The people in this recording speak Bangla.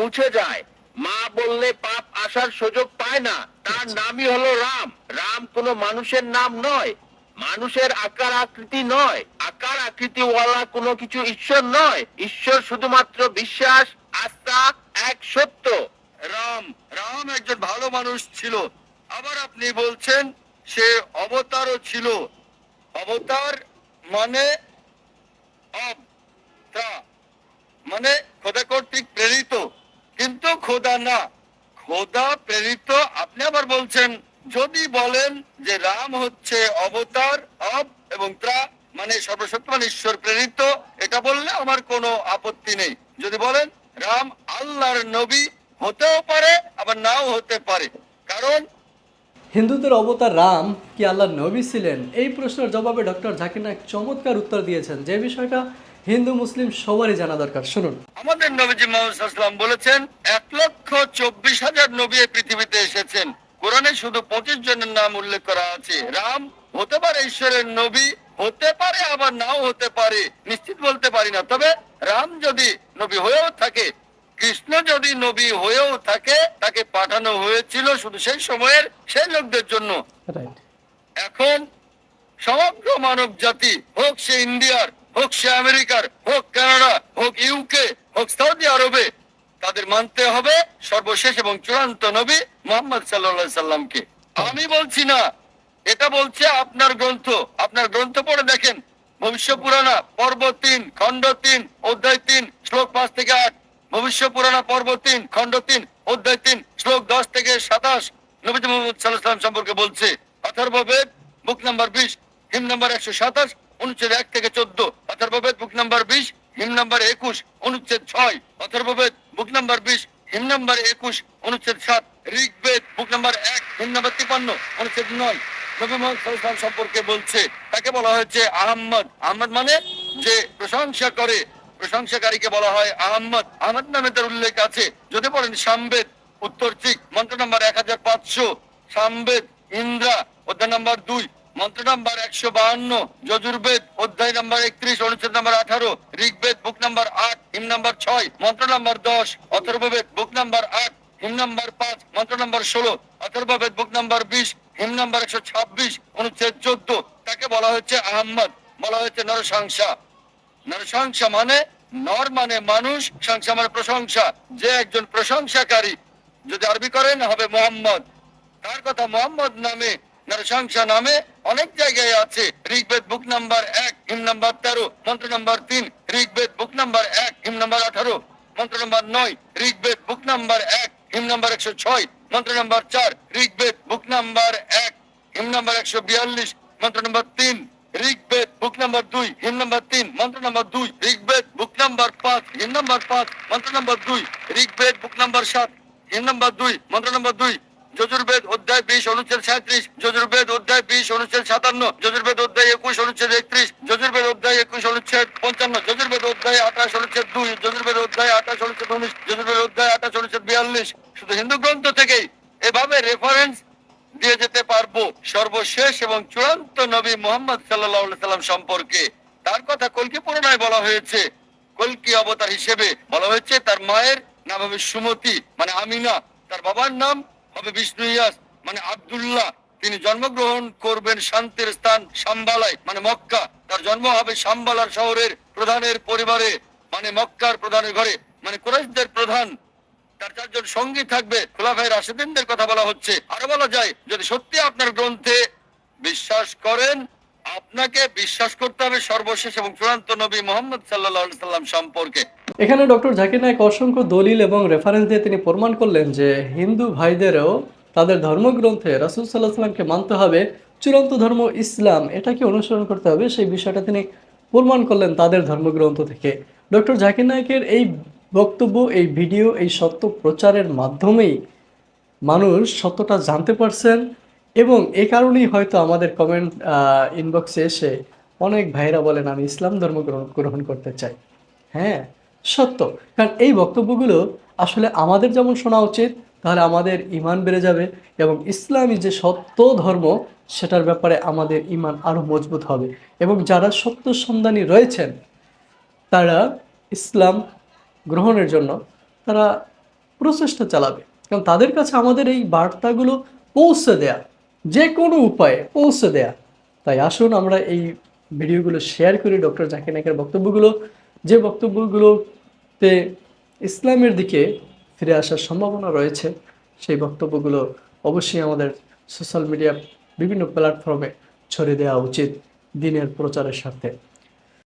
মুছে যায়। মা বললে পাপ আসার সুযোগ পায় না। তার নামই হলো রাম। রাম কোনো মানুষের নাম নয়। মানুষের আকার আকৃতি নয়। আকার আকৃতি ওয়ালা কোনো কিছু ঈশ্বর নয়। ঈশ্বর শুধুমাত্র বিশ্বাস আস্থা এক সত্য। রাম রাম একজন ভালো মানুষ ছিল। আবার আপনি বলছেন সে অবতারও ছিল। অবতার মানে মানে খোদা কর্তৃক না। খোদা প্রেরিত, আপনি আবার বলছেন, যদি বলেন যে রাম হচ্ছে অবতার অব এবং ত্রা মানে সর্বশক্তিমান ঈশ্বর প্রেরিত, এটা বললে আমার কোনো আপত্তি নেই। যদি বলেন রাম আল্লাহর নবী হতেও পারে, আবার নাও হতে পারে। কারণ হিন্দুদের অবতার রাম কি আল্লাহর নবী ছিলেন? এই প্রশ্নের জবাবে ডক্টর জাকির নায়ক চমৎকার উত্তর দিয়েছেন। যে বিষয়টা হিন্দু মুসলিম সবারই জানা দরকার। শুনুন। আমাদের নবীজি মোহাম্মদ বলেছেন এক লক্ষ চব্বিশ হাজার নবী পৃথিবীতে এসেছেন। কোরআনে শুধু পঁচিশ জনের নাম উল্লেখ করা আছে। রাম হতে পারে ঈশ্বরের নবী হতে পারে আবার নাও হতে পারে নিশ্চিত বলতে পারি না। তবে রাম যদি নবী হয়েও থাকে কৃষ্ণ যদি নবী হয়েও থাকে তাকে পাঠানো হয়েছিল শুধু সেই সময়ের সেই লোকদের জন্য। এখন সমগ্র মানব জাতি হোক সে ইন্ডিয়ার হোক সে আমেরিকার, হোক কানাডা, হোক ইউকে হোক সৌদি আরবে, তাদের মানতে হবে সর্বশেষ এবং চূড়ান্ত নবী মোহাম্মদ সাল্লাহ সাল্লামকে। আমি বলছি না, এটা বলছে আপনার গ্রন্থ। আপনার গ্রন্থ পড়ে দেখেন, ভবিষ্য পুরাণা, পর্ব তিন, খণ্ড তিন, অধ্যায় তিন, শ্লোক পাঁচ থেকে আট। ভবিষ্য পুরাণা, পর্ব তিন, খণ্ড তিন, অধ্যায় তিন, শ্লোক দশ থেকে সাতাশ। নবীজ মোহাম্মদ সাল্লাহ সাল্লাম সম্পর্কে বলছে অথর্ববেদ বুক নাম্বার বিশ, হিম নাম্বার একশো সাতাশ অনুচ্ছেদ এক থেকে চোদ্দ অথর্ববেদ বুক নাম্বার বিশ, হিম নাম্বার একুশ, অনুচ্ছেদ ছয় অথর্ববেদ বুক নাম্বার বিশ, হিম নাম্বার একুশ, অনুচ্ছেদ সাত, ঋগ্বেদ, বুক নাম্বার এক, হিম নাম্বার তিপান্ন, অনুচ্ছেদ নয়। নবী মোহাম্মদ সম্পর্কে বলছে, তাকে বলা হয়েছে আহম্মদ। আহমদ মানে যে প্রশংসা করে, প্রশংসাকারীকে বলা হয় আহম্মদ। আহমদ নামে তার উল্লেখ আছে। যদি বলেন সামবেদ, উত্তর চিক, মন্ত্র নাম্বার এক হাজার পাঁচশো, সামবেদ, ইন্দ্রা, অধ্যায় নাম্বার দুই মন্ত্র নাম্বার একশো বাহান্ন, যজুর্বেদ, অধ্যায় নাম্বার একত্রিশ, অনুচ্ছেদ নাম্বার আঠারো, ঋগ্বেদ, বুক নাম্বার আট, হিম নাম্বার ছয়, মন্ত্র নাম্বার দশ, অথর্ববেদ, বুক নাম্বার আট, হিম নাম্বার পাঁচ, মন্ত্র নাম্বার ষোলো, অথর্ববেদ, বুক নাম্বার বিশ, হিম নাম্বার একশো ছাব্বিশ, অনুচ্ছেদ চোদ্দ, তাকে বলা হচ্ছে আহম্মদ, বলা হচ্ছে নরসংসা নরসংসা মানে নর মানে মানুষ সংসা মানে প্রশংসা। যে একজন প্রশংসাকারী, যদি আরবি করেন, হবে মোহাম্মদ। তার কথা মোহাম্মদ নামে নরসংসা নামে অনেক জায়গায় আছে। ঋগ্বেদ বুক নাম্বার এক হিম নাম্বার তেরো, মন্ত্র নাম্বার তিন, ঋগ্বেদ বুক নাম্বার এক হিম নাম্বার আঠারো, মন্ত্র নাম্বার নয়, ঋগ্বেদ বুক নাম্বার এক হিম নাম্বার একশো ছয়, মন্ত্র নাম্বার চার, ঋগ্বেদ বুক নাম্বার এক হিম নাম্বার একশো বিয়াল্লিশ, মন্ত্র নাম্বার তিন, ঋগ্বেদ বুক নাম্বার দুই হিম নাম্বার তিন, মন্ত্র নাম্বার দুই, ঋগ্বেদ বুক নাম্বার পাঁচ হিম নাম্বার পাঁচ, মন্ত্র নাম্বার দুই, ঋগ্বেদ বুক নাম্বার সাত হিম নাম্বার দুই, মন্ত্র নাম্বার দুই যজুর্বেদ অধ্যায় বিশ, অনুচ্ছেদ সাঁত্রিশ। যজুর্বেদ অধ্যায় বিশ, অনুচ্ছেদ সাতান্ন। যজুর্বেদ অধ্যায় একুশ, অনুচ্ছেদ একত্রিশ। যজুর্বেদ অধ্যায় একুশ, অনুচ্ছেদ পঞ্চান্ন। যজুর্বেদ অধ্যায় আঠাশ, অনুচ্ছেদ দুই। যজুর্বেদ অধ্যায় আঠাশ, অনুচ্ছেদ উনিশ। যজুর্বেদ অধ্যায় আঠাশ, অনুচ্ছেদ বিয়াল্লিশ। শুধু হিন্দু গ্রন্থ থেকেই এভাবে রেফারেন্স দিয়ে যেতে পারব। সর্বশেষ এবং চূড়ান্ত নবী মোহাম্মদ সাল্লাহ সাল্লাম সম্পর্কে। তার কথা কলকি পুরনায় বলা হয়েছে। কলকি অবতার হিসেবে বলা হয়েছে, তার মায়ের নাম হবে সুমতি মানে আমিনা। তার বাবার নাম হবে বিষ্ণু ইয়াস মানে আব্দুল্লাহ। তিনি জন্মগ্রহণ করবেন শান্তির স্থান সাম্বালায় মানে মক্কা। তার জন্ম হবে সাম্বালার শহরের প্রধানের পরিবারে মানে মক্কার প্রধানের ঘরে। মানে কুরাইশদের প্রধান, তার চারজন সঙ্গী থাকবে। খোলাফাই রাশেদিনদের কথা বলা হচ্ছে। আরও বলা যায়, যদি সত্যি আপনার গ্রন্থে বিশ্বাস করেন, আপনাকে বিশ্বাস করতে হবে সর্বশেষ এবং চূড়ান্ত নবী মোহাম্মদ সাল্লাহ সাল্লাম সম্পর্কে। এখানে ডক্টর জাকির নায়ক অসংখ্য দলিল এবং রেফারেন্স দিয়ে তিনি প্রমাণ করলেন যে হিন্দু ভাইদেরও তাদের ধর্মগ্রন্থে রাসুল সাল্লাহ সাল্লামকে মানতে হবে, চূড়ান্ত ধর্ম ইসলাম এটাকে অনুসরণ করতে হবে? সেই বিষয়টা তিনি প্রমাণ করলেন তাদের ধর্মগ্রন্থ থেকে। ডক্টর জাকির নায়কের এই বক্তব্য, এই ভিডিও, এই সত্য প্রচারের মাধ্যমেই মানুষ সত্যটা জানতে পারছেন এবং এ কারণেই হয়তো আমাদের কমেন্ট ইনবক্সে এসে অনেক ভাইরা বলেন, আমি ইসলাম ধর্ম গ্রহণ গ্রহণ করতে চাই। হ্যাঁ? সত্য। কারণ এই বক্তব্যগুলো আসলে আমাদের যেমন শোনা উচিত, তাহলে আমাদের ইমান বেড়ে যাবে এবং ইসলামী যে সত্য ধর্ম, সেটার ব্যাপারে আমাদের ইমান আরও মজবুত হবে। এবং যারা সত্য সন্ধানী রয়েছেন, তারা ইসলাম গ্রহণের জন্য তারা প্রচেষ্টা চালাবে। কারণ তাদের কাছে আমাদের এই বার্তাগুলো পৌঁছে দেয়া, যে কোনো উপায়ে পৌঁছে দেয়া। তাই আসুন আমরা এই ভিডিওগুলো শেয়ার করি। ডক্টর জাকির নায়কের বক্তব্যগুলো যে বক্তব্যগুলোতে ইসলামের দিকে ফিরে আসার সম্ভাবনা রয়েছে, সেই বক্তব্যগুলো অবশ্যই আমাদের সোশ্যাল মিডিয়া বিভিন্ন প্ল্যাটফর্মে ছড়িয়ে দেওয়া উচিত দিনের প্রচারের স্বার্থে।